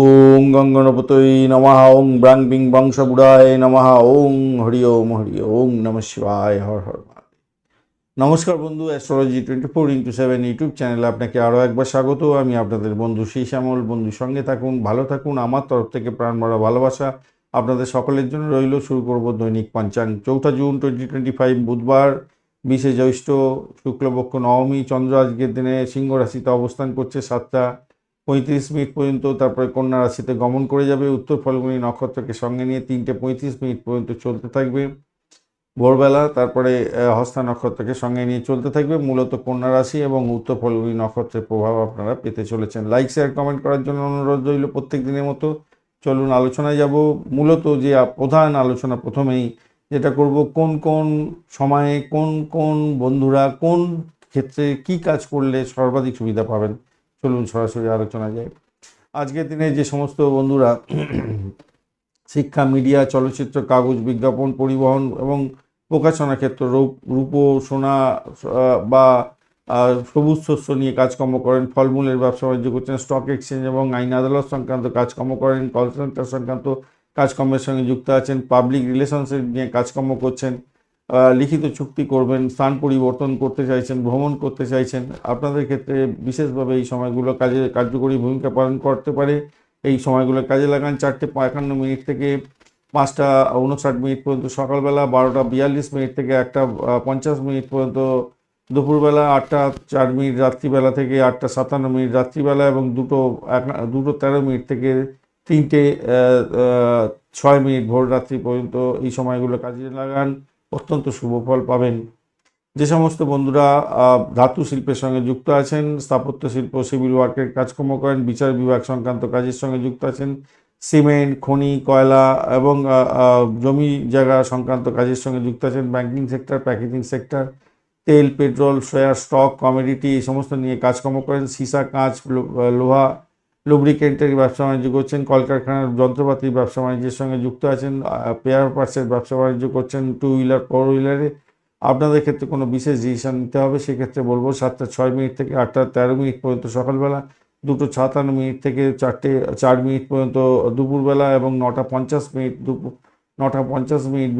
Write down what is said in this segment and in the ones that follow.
ওং গঙ্গণপতই নমঃ ওং ব্রাং বিং বংশবুড়ায় নমঃ ওং হরি ওম হরি ওং নম শিবায়, হর হর নমস্কার বন্ধু astrology twenty four into seven YouTube চ্যানেলে আপনাকে আরও একবার স্বাগত। আমি আপনাদের বন্ধু শ্রী শ্যামল বন্ধুর সঙ্গে থাকুন, ভালো থাকুন, আমার তরফ থেকে প্রাণ ভরা ভালোবাসা আপনাদের সকলের জন্য রইল। শুরু করব দৈনিক পঞ্চাঙ্গ। চৌঠা জুন টোয়েন্টি টোয়েন্টি ফাইভ বুধবার, বিশে জ্যৈষ্ঠ, শুক্লপক্ষ নবমী, চন্দ্র আজকের দিনে সিংহ রাশিতে অবস্থান করছে সাতটা। পঁয়ত্রিশ মিনিট পর্যন্ত তারপরে কন্যা রাশিতে গমন করে যাবে। উত্তর ফলগুনি নক্ষত্রকে সঙ্গে নিয়ে তিনটে পঁয়ত্রিশ মিনিট পর্যন্ত চলতে থাকবে। ভোরবেলা তারপরে হস্তা নক্ষত্রকে সঙ্গে নিয়ে চলতে থাকবে। মূলত কন্যা রাশি এবং উত্তর ফলগুনি নক্ষত্রের প্রভাব আপনারা পেতে চলেছেন। লাইক শেয়ার কমেন্ট করার জন্য অনুরোধ রইল প্রত্যেক দিনের মতো। চলুন আলোচনায় যাব। মূলত যে প্রধান আলোচনা প্রথমেই যেটা করব, কোন কোন সময়ে কোন কোন বন্ধুরা কোন ক্ষেত্রে কি কাজ করলে সর্বাধিক সুবিধা পাবেন? চলুন সরাসরি আলোচনা যায় আজকের দিনে যে সমস্ত বন্ধুরা শিক্ষা, মিডিয়া, চলচ্চিত্র, কাগজ বিজ্ঞাপন, পরিবহন এবং প্রকাশনা ক্ষেত্র, রূপ সোনা বা সবুজ শস্য নিয়ে কাজকর্ম করেন, ফলমূলের ব্যবসা বাণিজ্য করছেন স্টক এক্সচেঞ্জ এবং আইন আদালত সংক্রান্ত কাজকর্ম করেন কল সেন্টার সংক্রান্ত কাজকর্মের সঙ্গে যুক্ত আছেন পাবলিক রিলেশনশিপ নিয়ে কাজকর্ম করছেন লিখিত চুক্তি করবেন, স্থান পরিবর্তন করতে চাইছেন, ভ্রমণ করতে চাইছেন, আপনাদের ক্ষেত্রে বিশেষভাবে এই সময়গুলো কাজে কার্যকরী ভূমিকা পালন করতে পারে। এই সময়গুলো কাজে লাগান, চারটে একান্ন মিনিট থেকে পাঁচটা উনষাট মিনিট পর্যন্ত সকালবেলা, বারোটা বিয়াল্লিশ মিনিট থেকে একটা পঞ্চাশ মিনিট পর্যন্ত দুপুরবেলা, আটটা চার মিনিট রাত্রিবেলা থেকে আটটা সাতান্ন মিনিট রাত্রিবেলা এবং দুটো এক- দুটো তেরো মিনিট থেকে তিনটে ছয় মিনিট ভোর রাত্রি পর্যন্ত এই সময়গুলো কাজে লাগান। অত্যন্ত শুভ ফল পাবেন। যে সমস্ত বন্ধুরা ধাতু শিল্পের সঙ্গে যুক্ত আছেন, স্থাপত্য শিল্প সিভিল ওয়ার্কের কাজকর্ম করেন, বিচার বিভাগ সংক্রান্ত কাজের সঙ্গে যুক্ত আছেন, সিমেন্ট, খনি, কয়লা এবং জমি জায়গা সংক্রান্ত কাজের সঙ্গে যুক্ত আছেন ব্যাংকিং সেক্টর প্যাকেজিং সেক্টর তেল পেট্রোল শেয়ার স্টক কমোডিটি এই সমস্ত নিয়ে কাজকর্ম করেন, সীসা, কাঁচ লোহা লুব্রিকেন্টের ব্যবসা বাণিজ্য করছেন, কলকারখানার যন্ত্রপাতির ব্যবসা বাণিজ্যের সঙ্গে যুক্ত আছেন পেয়ার পার্সের ব্যবসা বাণিজ্য করছেন টু হুইলার ফোর হুইলারে আপনাদের ক্ষেত্রে কোনো বিশেষ ডিসিশন নিতে হবে? সেক্ষেত্রে বলব সাতটা ছয় মিনিট থেকে আটটা তেরো মিনিট পর্যন্ত সকালবেলা, দুটো সাতান্ন মিনিট থেকে চারটে, চার মিনিট পর্যন্ত দুপুরবেলা এবং নটা পঞ্চাশ মিনিট দুপুর, নটা পঞ্চাশ মিনিট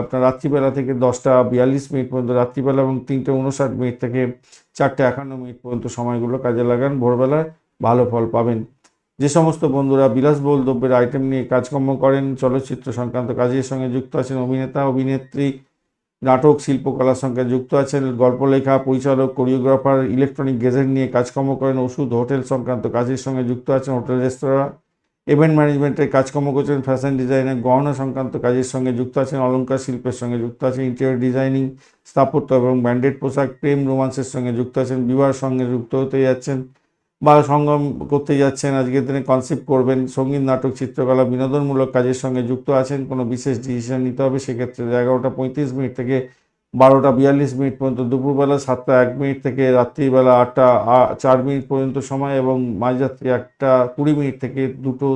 আপনার রাত্রিবেলা থেকে দশটা বিয়াল্লিশ মিনিট পর্যন্ত রাত্রিবেলা এবং তিনটে উনষাট মিনিট থেকে চারটে একান্ন মিনিট পর্যন্ত সময়গুলো কাজে লাগান ভোরবেলায়। ভালো ফল পাবেন। যে সমস্ত বন্ধুরা বিলাসবহুল দ্রব্যের আইটেম নিয়ে কাজকর্ম করেন, চলচ্চিত্র সংক্রান্ত কাজের সঙ্গে যুক্ত আছেন অভিনেতা, অভিনেত্রী, নাটক, শিল্পকলার সঙ্গে যুক্ত আছেন গল্প লেখা পরিচালক কোরিওগ্রাফার ইলেকট্রনিক গেজেট নিয়ে কাজকর্ম করেন, ওষুধ, হোটেল সংক্রান্ত কাজের সঙ্গে যুক্ত আছেন হোটেল রেস্তোরাঁ ইভেন্ট ম্যানেজমেন্টের কাজকর্ম করছেন ফ্যাশন ডিজাইনের গহনা সংক্রান্ত কাজের সঙ্গে যুক্ত আছেন অলংকার শিল্পের সঙ্গে যুক্ত আছেন ইন্টেরিয়র ডিজাইনিং স্থাপত্য এবং ব্র্যান্ডেড পোশাক, প্রেম রোমান্সের সঙ্গে যুক্ত আছেন, বিবাহের সঙ্গে যুক্ত হতে যাচ্ছেন। বা সঙ্গম করতে যাচ্ছেন, আজকের দিনে কনসেপ্ট করবেন, সংগীত, নাটক, চিত্রকলা, বিনোদনমূলক কাজের সঙ্গে যুক্ত আছেন, কোনো বিশেষ ডিসিশন নিতে হবে, সেক্ষেত্রে এগারোটা পঁয়ত্রিশ মিনিট থেকে বারোটা বিয়াল্লিশ মিনিট পর্যন্ত, দুপুরবেলা সাতটা এক মিনিট থেকে রাত্রিবেলা আটটা চার মিনিট পর্যন্ত সময় এবং মাঝরাত্রি একটা কুড়ি মিনিট থেকে দুটো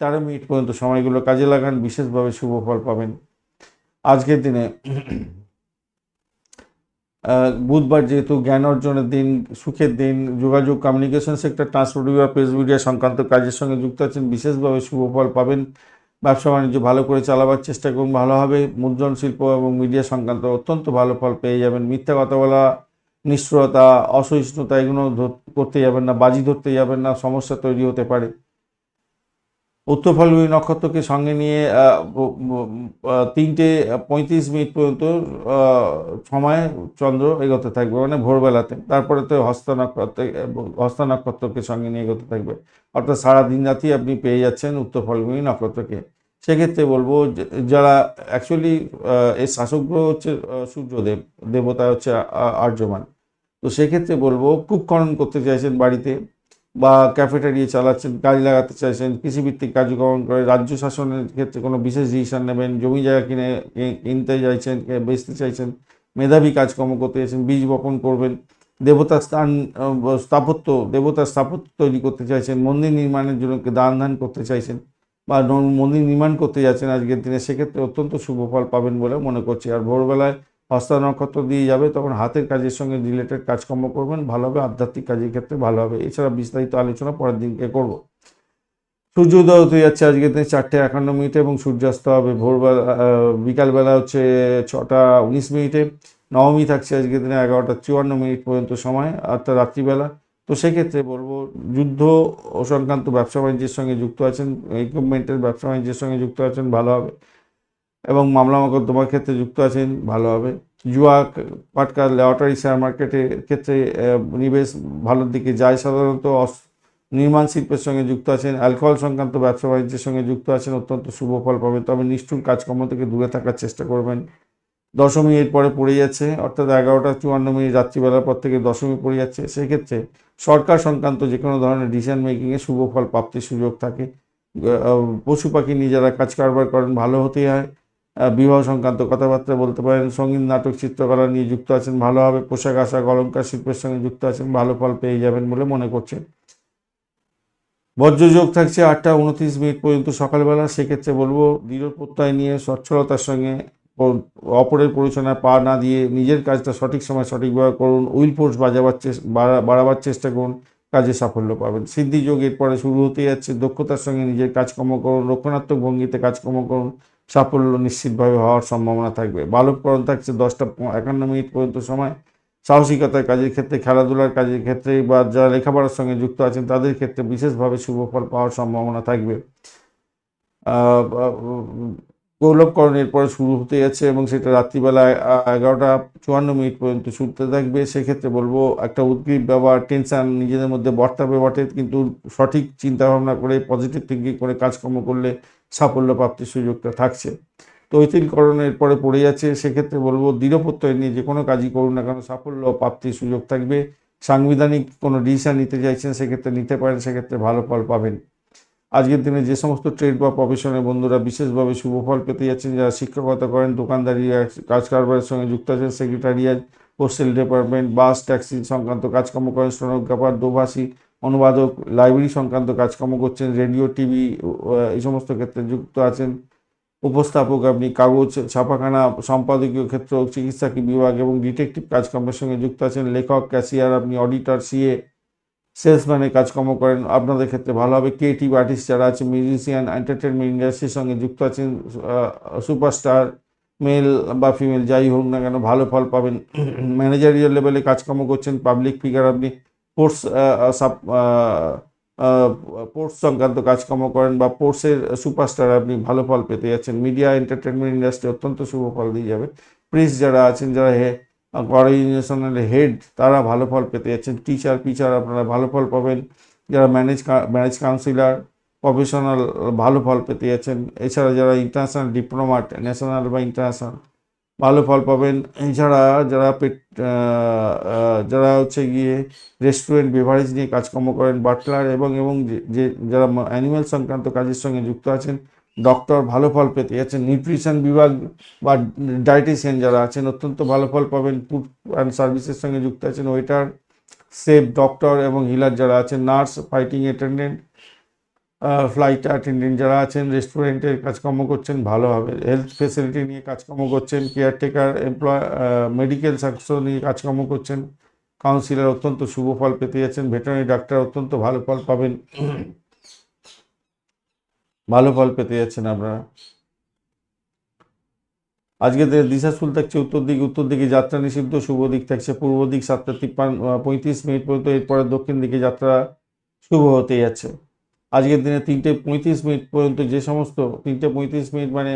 তেরো মিনিট পর্যন্ত সময়গুলো কাজে লাগান, বিশেষভাবে শুভ ফল পাবেন। আজকের দিনে বুধবার যেহেতু জ্ঞান অর্জনের দিন, সুখের দিন, যোগাযোগ কমিউনিকেশন সেক্টর ট্রান্সপোর্ট বিভাগ প্রেস মিডিয়া সংক্রান্ত কাজের সঙ্গে যুক্ত আছেন, বিশেষভাবে শুভ ফল পাবেন। ব্যবসা বাণিজ্য ভালো করে চালাবার চেষ্টা করুন, ভালো হবে। মুদ্রণ শিল্প এবং মিডিয়া সংক্রান্ত অত্যন্ত ভালো ফল পেয়ে যাবেন। মিথ্যা কথা বলা, নিষ্ঠুরতা, অসহিষ্ণুতা, এগুলো করতে যাবেন না, বাজি ধরতে যাবেন না, সমস্যা তৈরি হতে পারে। উত্তর ফাল্গুনী নক্ষত্রকে সঙ্গে নিয়ে তিনটে, পঁয়ত্রিশ মিনিট পর্যন্ত সময় চন্দ্র এগোতে থাকবে মানে ভোরবেলাতে। তারপরে তো হস্ত নক্ষত্র, হস্ত নক্ষত্রকে সঙ্গে নিয়ে এগোতে থাকবে। অর্থাৎ সারা দিন রাতি আপনি পেয়ে যাচ্ছেন উত্তর ফাল্গুনী নক্ষত্রকে। সেক্ষেত্রে বলব যারা অ্যাকচুয়ালি এর শাসক গ্রহ হচ্ছে সূর্যদেব দেবতা হচ্ছে আর্যমান। তো সেক্ষেত্রে বলব কূপ খনন করতে চাইছেন বাড়িতে বা ক্যাফেটেরিয়া চালাচ্ছেন কাজ লাগাতে চাইছেন, কৃষিভিত্তিক কার্যক্রম করে রাজ্য শাসনের ক্ষেত্রে কোনো বিশেষ ডিসিশন নেবেন, জমি জায়গা কিনে কিনতে চাইছেন বেচতে চাইছেন, মেধাবী কাজকর্ম করতে চাইছেন, বীজ বপন করবেন, দেবতার স্থান স্থাপত্য, দেবতার স্থাপত্য তৈরি করতে চাইছেন, মন্দির নির্মাণের জন্য দান ধান করতে চাইছেন বা মন্দির নির্মাণ করতে যাচ্ছেন আজকের দিনে, সেক্ষেত্রে অত্যন্ত শুভ ফল পাবেন বলে মনে করছি। আর ভোরবেলায় হস্ত নক্ষত্র দিয়ে যাবে, তখন হাতের কাজের সঙ্গে রিলেটেড কাজকর্ম করবেন, ভালো হবে, আধ্যাত্মিক কাজের ক্ষেত্রে ভালো হবে। এছাড়া বিস্তারিত আলোচনা পরের দিনকে করব। সূর্যোদয় হতে যাচ্ছে আজকে দিনে চারটে একান্ন মিনিটে এবং সূর্যাস্ত হবে ভোরবেলা বিকালবেলা হচ্ছে ছটা উনিশ মিনিটে। নবমী থাকছে আজকে দিনে এগারোটা চুয়ান্ন মিনিট পর্যন্ত সময়, অর্থাৎ রাত্রিবেলা। তো সেক্ষেত্রে বলব, যুদ্ধ সংক্রান্ত ব্যবসা বাণিজ্যের সঙ্গে যুক্ত আছেন ইকুইপমেন্টের ব্যবসা বাণিজ্যের সঙ্গে যুক্ত আছেন, ভালো হবে। এবং মামলা মোকদ্দমার ক্ষেত্রে যুক্ত আছেন, ভালো হবে। জুয়া, পাটকা লটারি শেয়ার মার্কেটের ক্ষেত্রে নিবেশ ভালোর দিকে যায়। সাধারণত নির্মাণ শিল্পের সঙ্গে যুক্ত আছেন, অ্যালকোহল সংক্রান্ত ব্যবসা বাণিজ্যের সঙ্গে যুক্ত আছেন, অত্যন্ত শুভ ফল পাবেন। তবে নিষ্ঠুর কাজকর্ম থেকে দূরে থাকার চেষ্টা করবেন। দশমী এর পরে পড়ে যাচ্ছে, অর্থাৎ এগারোটা চুয়ান্ন মিনিট রাত্রিবেলার পর থেকে দশমী পড়ে যাচ্ছে। সেক্ষেত্রে সরকার সংক্রান্ত যে কোনো ধরনের ডিসিশন মেকিংয়ে শুভ ফল প্রাপ্তির সুযোগ থাকে। পশু পাখি নিয়ে যারা কাজ কারবার করেন, ভালো হতেই হয়। বিবাহ সংক্রান্ত কথাবার্তা বলতে পারেন, সংগীত, নাটক, চিত্রকলা নিয়ে যুক্ত আছেন ভালোভাবে পোশাক আশাক অলঙ্কার শিল্পের সঙ্গে যুক্ত আছেন, ভালো ফল পেয়ে যাবেন বলে মনে করছেন। বজ্রযোগ থাকছে আটটা উনত্রিশ মিনিট পর্যন্ত সকালবেলা, সেক্ষেত্রে বলব দৃঢ় প্রত্যয় নিয়ে, সচ্ছলতার সঙ্গে অপরের পরিচালনায় পা না দিয়ে নিজের কাজটা সঠিক সময় সঠিকভাবে করুন, উইল ফোর্স বাজাবার চেষ্টা বাড়াবার চেষ্টা করুন, কাজে সাফল্য পাবেন। সিদ্ধি যোগ এরপরে শুরু হতে যাচ্ছে, দক্ষতার সঙ্গে নিজের কাজকর্ম করুন, রক্ষণাত্মক ভঙ্গিতে কাজকর্ম করুন সাফল্য নিশ্চিতভাবে হওয়ার সম্ভাবনা থাকবে। বালককরণ থাকছে দশটা একান্ন মিনিট পর্যন্ত সময়। সাহসিকতার কাজের ক্ষেত্রে খেলাধুলার কাজের ক্ষেত্রে বা যারা লেখাপড়ার সঙ্গে যুক্ত আছেন তাদের ক্ষেত্রে বিশেষভাবে শুভ ফল পাওয়ার সম্ভাবনা থাকবে। গৌরবকরণ এরপরে শুরু হতে যাচ্ছে এবং সেটা রাত্রিবেলায় আহ, এগারোটা চুয়ান্ন মিনিট পর্যন্ত শুনতে থাকবে। সেক্ষেত্রে বলব একটা উদ্গ্রীব ব্যবহার টেনশন নিজেদের মধ্যে বর্তাবে বটে কিন্তু সঠিক চিন্তাভাবনা করে পজিটিভ থিঙ্কিং করে কাজকর্ম করলে সাফল্য প্রাপ্তির সুযোগটা থাকছে। তৈতিলকরণ পরে পড়ে যাচ্ছে, সেক্ষেত্রে বলব দৃঢ় প্রত্যয় নিয়ে যে কোনো কাজই করুন না কেন, সাফল্য প্রাপ্তির সুযোগ থাকবে। সাংবিধানিক কোনো ডিসিশন নিতে চাইছেন, সেক্ষেত্রে নিতে পারেন, সেক্ষেত্রে ভালো ফল পাবেন। আজকের দিনে যে সমস্ত ট্রেড বা প্রফেশনের বন্ধুরা বিশেষভাবে শুভ ফল পেতে যাচ্ছেন, যারা শিক্ষকতা করেন, দোকানদারি কাজ কারবারের সঙ্গে যুক্ত আছেন secretarial postal department bus taxi সংক্রান্ত কাজকর্ম করেন স্টেনোগ্রাফার দোভাষী অনুবাদক, লাইব্রেরি সংক্রান্ত কাজকর্ম করছেন, রেডিও, টিভি এই সমস্ত ক্ষেত্রে যুক্ত আছেন। উপস্থাপক আপনি কাগজ, ছাপাখানা, সম্পাদকীয় ক্ষেত্র, চিকিৎসা বিভাগ এবং ডিটেকটিভ কাজকর্মের সঙ্গে যুক্ত আছেন। লেখক, ক্যাশিয়ার, আপনি অডিটর, সিএ, সেলসম্যানের কাজকর্ম করেন। আপনাদের ক্ষেত্রে ভালো হবে। ক্রিয়েটিভ আর্টিস্ট যারা আছে মিউজিশিয়ান এন্টারটেনমেন্ট ইন্ডাস্ট্রির সঙ্গে যুক্ত আছেন সুপারস্টার, মেল বা ফিমেল, যাই হোক না কেন, ভালো ফল পাবেন। ম্যানেজারিয়াল লেভেলে কাজকর্ম করছেন, পাবলিক ফিগার আপনি স্পোর্টস সাব স্পোর্টস সংক্রান্ত কাজকর্ম করেন বা স্পোর্টসের সুপারস্টার আপনি ভালো ফল পেতে যাচ্ছেন। মিডিয়া এন্টারটেনমেন্ট ইন্ডাস্ট্রি অত্যন্ত শুভ ফল দিয়ে যাবে। প্রিস যারা আছেন, যারা হে অর্গানাইজেশনাল হেড তারা ভালো ফল পেতে যাচ্ছেন। টিচার পিচার আপনারা ভালো ফল পাবেন। যারা ম্যানেজ ম্যানেজ কাউন্সিলার প্রফেশনাল ভালো ফল পেতে যাচ্ছেন। এছাড়া যারা ইন্টারন্যাশনাল ডিপ্লোমাট ন্যাশনাল বা ইন্টারন্যাশনাল ভালো ফল পাবেন। এছাড়া যারা পেট যারা হচ্ছে গিয়ে রেস্টুরেন্ট বেভারেজ নিয়ে কাজকর্ম করেন বাটলার এবং এবং যে- যে, যারা অ্যানিম্যাল সংক্রান্ত কাজের সঙ্গে যুক্ত আছেন ডক্টর ভালো ফল পেতে যাচ্ছেন। নিউট্রিশন বিভাগ বা ডায়েটিশিয়ান যারা আছেন, অত্যন্ত ভালো ফল পাবেন। ফুড অ্যান্ড সার্ভিসের সঙ্গে যুক্ত আছেন ওয়েটার সেফ ডক্টর এবং হিলার যারা আছেন nurse fighting attendant flight attendant যারা আছেন রেস্টুরেন্টের কাজকর্ম করছেন, ভালো হবে। হেলথ ফেসিলিটি নিয়ে কাজকর্ম করছেন কেয়ারটেকার এমপ্লয় মেডিকেল স্বাস্থ্য নিয়ে কাজকর্ম করছেন। কাউন্সিলর অত্যন্ত শুভ ফল পেতে যাচ্ছেন ভেটেরিনারি ডাক্তার অত্যন্ত ভালো ফল পাবেন। ভালো ফল পেতে যাচ্ছেন আপনারা। আজকে দিশা স্কুল থাকছে উত্তর দিক, উত্তর দিকে যাত্রা নিষিদ্ধ, শুভ দিক থাকছে পূর্ব দিক, সাতটা তিপ্পান্ন পঁয়ত্রিশ মিনিট পর্যন্ত, এরপরে দক্ষিণ দিকে যাত্রা শুভ হতে যাচ্ছে। আজকের দিনে তিনটে পঁয়ত্রিশ মিনিট পর্যন্ত যে সমস্ত, তিনটে পঁয়ত্রিশ মিনিট মানে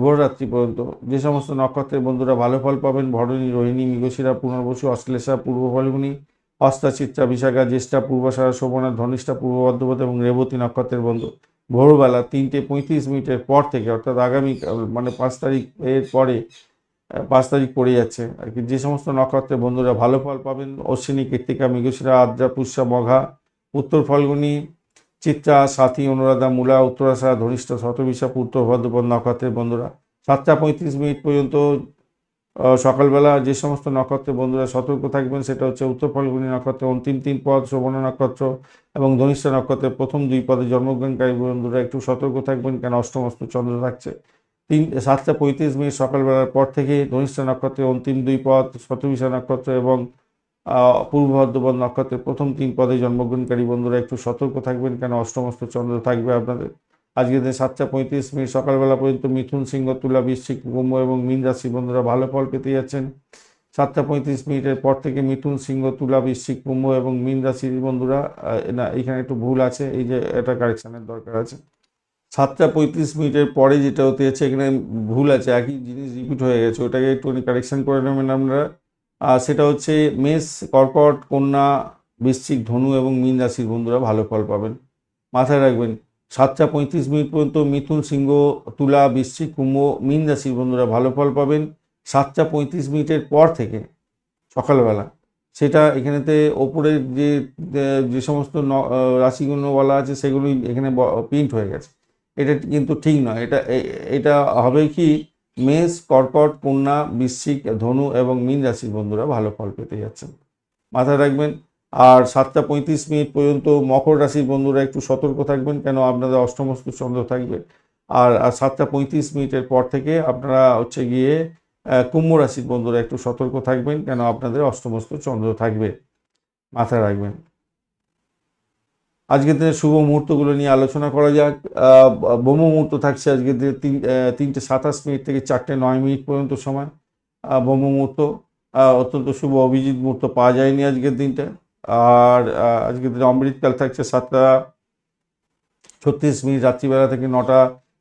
ভোররাত্রি পর্যন্ত যে সমস্ত নক্ষত্রের বন্ধুরা ভালো ফল পাবেন, ভরণী, রোহিণী, মৃগশিরা, পুনর্বসু, অশ্লেষা, পূর্ব ফাল্গুনী হস্তা চিত্রা, বিশাখা, জ্যেষ্ঠা পূর্বাষাঢ়া শোভনা, ধনিষ্ঠা, পূর্ব বর্ধমান এবং রেবতী নক্ষত্রের বন্ধু। ভোরবেলা তিনটে পঁয়ত্রিশ মিনিটের পর থেকে, অর্থাৎ আগামী মানে পাঁচ তারিখ এর পরে পাঁচ তারিখ পড়ে যাচ্ছে। আর কি, যে সমস্ত নক্ষত্রের বন্ধুরা ভালো ফল পাবেন, অশ্বিনী, কৃত্তিকা, মৃগশিরা, আদ্রা, পুষ্যা, মঘা উত্তর ফাল্গুনী, চিত্রা, সাথী, অনুরাধা, মূলা উত্তরাশা ধনিষ্ঠ, শতবিশা, পূর্ত, ভদ্রপদ, নক্ষত্রের বন্ধুরা। সাতটা পঁয়ত্রিশ মিনিট পর্যন্ত সকালবেলা যে সমস্ত নক্ষত্রের বন্ধুরা সতর্ক থাকবেন, সেটা হচ্ছে উত্তর ফাল্গুনী নক্ষত্রের অন্তিম তিন পদ, শোভনা নক্ষত্র এবং ধনিষ্ঠ নক্ষত্রের প্রথম দুই পদে জন্মগ্রহণকারী বন্ধুরা একটু সতর্ক থাকবেন, কেন অষ্টমস্ত চন্দ্র থাকছে। তিন, সাতটা পঁয়ত্রিশ মিনিট সকালবেলার পর থেকে ধনিষ্ঠ নক্ষত্রের অন্তিম দুই পদ, শতবিশা নক্ষত্র এবং পূর্ব ভাদ্রপদ নক্ষত্রের প্রথম তিন পদে জন্মগ্রহণকারী বন্ধুরা একটু সতর্ক থাকবেন কেন অষ্টমস্ত চন্দ্র থাকবে আপনাদের। আজকের দিন সাতটা পঁয়ত্রিশ মিনিট, সকালবেলা পর্যন্ত মিথুন, সিংহ, তুলা, বৃশ্চিক কুম্ভ এবং মীন রাশি বন্ধুরা ভালো ফল পেতে যাচ্ছেন। সাতটা পঁয়ত্রিশ মিনিটের পর থেকে মিথুন, সিংহ, তুলা, বৃশ্চিক কুম্ভ এবং মীন রাশির বন্ধুরা না, এখানে একটু ভুল আছে, এই যে এটা কারেকশনের দরকার আছে। সাতটা পঁয়ত্রিশ মিনিটের পরে যেটা হতে যাচ্ছে, এখানে ভুল আছে, একই জিনিস রিপিট হয়ে গেছে, ওটাকে একটুখানি কারেকশন করে নেবেন আপনারা। সেটা হচ্ছে মেষ, কর্কট, কন্যা, বৃশ্চিক, ধনু এবং মীন রাশির বন্ধুরা ভালো ফল পাবেন। মাথায় রাখবেন, সাতটা পঁয়ত্রিশ মিনিট পর্যন্ত মিথুন, সিংহ, তুলা, বৃশ্চিক, কুম্ভ, মীন রাশির বন্ধুরা ভালো ফল পাবেন। সাতটা পঁয়ত্রিশ মিনিটের পর থেকে সকালবেলা সেটা এখানেতে ওপরের যে যে সমস্ত রাশিগুলো বলা আছে সেগুলোই এখানে প্রিন্ট হয়ে গেছে। এটা কিন্তু ঠিক নয়। এটা এটা হবে কি মেষ, কর্কট কন্যা বৃশ্চিক, ধনু এবং মীন রাশির বন্ধুরা ভালো ফল পেতে যাচ্ছেন। মাথায় রাখবেন, আর সাতটা পঁয়ত্রিশ মিনিট পর্যন্ত মকর রাশির বন্ধুরা একটু সতর্ক থাকবেন, কেন আপনাদের অষ্টমস্ত চন্দ্র থাকবে। আর সাতটা পঁয়ত্রিশ মিনিটের পর থেকে আপনারা হচ্ছে গিয়ে কুম্ভ রাশির বন্ধুরা একটু সতর্ক থাকবেন, কেন আপনাদের অষ্টমস্ত চন্দ্র থাকবে। মাথায় রাখবেন। আজকের দিনে শুভ মুহূর্তগুলো নিয়ে আলোচনা করা যাক। ব্রহ্ম মুহূর্ত থাকছে আজকের দিনে তিন তিনটে সাতাশ মিনিট থেকে চারটে নয় মিনিট পর্যন্ত সময়। ব্রহ্ম মুহূর্ত অত্যন্ত শুভ অভিজিৎ মুহূর্ত পাওয়া যায়নি আজকের দিনটা। আর আজকের দিনে অমৃতকাল থাকছে সাতটা ছত্রিশ মিনিট রাত্রিবেলা থেকে নটা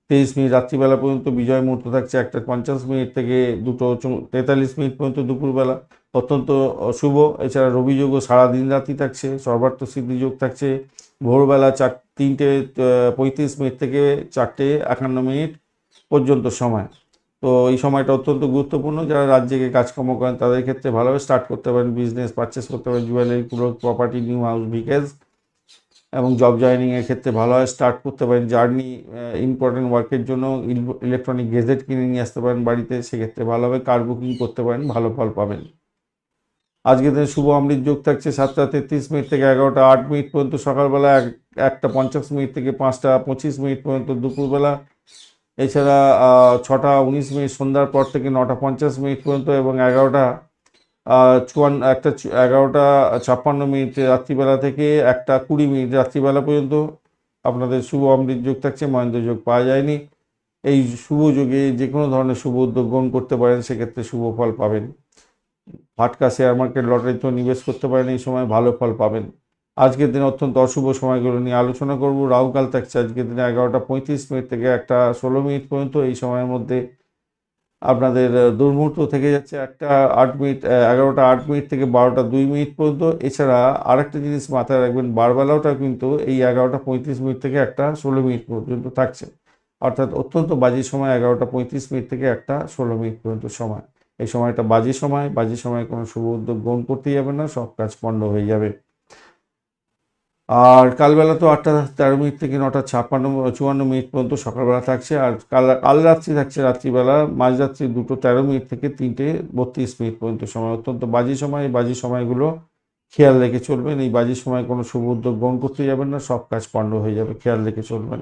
তেইশ মিনিট রাত্রিবেলা পর্যন্ত। বিজয় মুহূর্ত থাকছে একটা পঞ্চাশ মিনিট থেকে দুটো তেতাল্লিশ মিনিট পর্যন্ত দুপুরবেলা। অত্যন্ত আহ, শুভ এছাড়া রবিযোগও সারা দিন রাতি থাকছে সর্বার্থ সিদ্ধিযোগ থাকছে। ভোরবেলা চার তিনটে পঁয়ত্রিশ মিনিট থেকে চারটে একান্ন মিনিট পর্যন্ত সময়। তো এই সময়টা অত্যন্ত গুরুত্বপূর্ণ। যারা রাজ্যে কাজকর্ম করেন তাদের ক্ষেত্রে ভালোভাবে স্টার্ট করতে পারেন বিজনেস পারচেস করতে পারেন jewellery cloth property new house ভিকেজ এবং জব জয়েনিংয়ের ক্ষেত্রে ভালোভাবে স্টার্ট করতে পারেন। জার্নি ইম্পর্টেন্ট ওয়ার্কের জন্য ইলেকট্রনিক গেজেট কিনে নিয়ে আসতে পারেন বাড়িতে। সেক্ষেত্রে ভালোভাবে কার বুকিং করতে পারেন ভালো ফল পাবেন। আজকের দিনে শুভ অমৃত যোগ থাকছে সাতটা তেত্রিশ মিনিট থেকে এগারোটা আট মিনিট পর্যন্ত সকালবেলা এক, একটা পঞ্চাশ মিনিট থেকে পাঁচটা পঁচিশ মিনিট পর্যন্ত দুপুরবেলা। এছাড়া ছটা উনিশ মিনিট সন্ধ্যার পর থেকে নটা পঞ্চাশ মিনিট পর্যন্ত এবং এগারোটা চুয়ান্ন একটা এগারোটা ছাপ্পান্ন মিনিট রাত্রিবেলা থেকে একটা কুড়ি মিনিট রাত্রিবেলা পর্যন্ত আপনাদের শুভ অমৃত যোগ থাকছে, মহেন্দ্র যোগ পাওয়া যায়নি। এই শুভ যোগে যে কোনো ধরনের শুভ উদ্যোগ গ্রহণ করতে পারেন, সেক্ষেত্রে শুভ ফল পাবেন। ফাটকা শেয়ার মার্কেট লটারিতেও নিবেশ করতে পারেন, এই সময় ভালো ফল পাবেন। আজকের দিনে অত্যন্ত অশুভ সময়গুলো নিয়ে আলোচনা করব। রাহুকাল থাকছে আজকের দিনে এগারোটা পঁয়ত্রিশ মিনিট থেকে একটা ষোলো মিনিট পর্যন্ত। এই সময়ের মধ্যে আপনাদের দুর্মুহূর্ত থেকে যাচ্ছে একটা আট মিনিট, এগারোটা আট মিনিট থেকে বারোটা দুই মিনিট পর্যন্ত। এছাড়া আরেকটা জিনিস মাথায় রাখবেন বারবেলাওটা কিন্তু এই এগারোটা পঁয়ত্রিশ মিনিট থেকে একটা ষোলো মিনিট পর্যন্ত থাকছে। অর্থাৎ অত্যন্ত বাজে সময় এগারোটা পঁয়ত্রিশ মিনিট থেকে একটা ষোলো মিনিট পর্যন্ত সময়। এই সময়টা বাজে সময় বাজে সময় কোনো শুভ উদ্যোগ গ্রহণ করতে যাবে না, সব কাজ পণ্ড হয়ে যাবে। আর কালবেলা তো আটটা তেরো মিনিট থেকে নটা ছাপ্পান্ন, চুয়ান্ন মিনিট পর্যন্ত সকালবেলা থাকছে, আর কাল কাল রাত্রি থাকছে রাত্রিবেলা মাঝরাত্রি দুটো তেরো মিনিট থেকে তিনটে বত্রিশ মিনিট পর্যন্ত সময়। অত্যন্ত বাজে সময়, এই বাজে সময়গুলো খেয়াল রেখে চলবেন, এই বাজে সময় কোনো শুভ উদ্যোগ গ্রহণ করতে যাবেন না, সব কাজ পণ্ড হয়ে যাবে, খেয়াল রেখে চলবেন।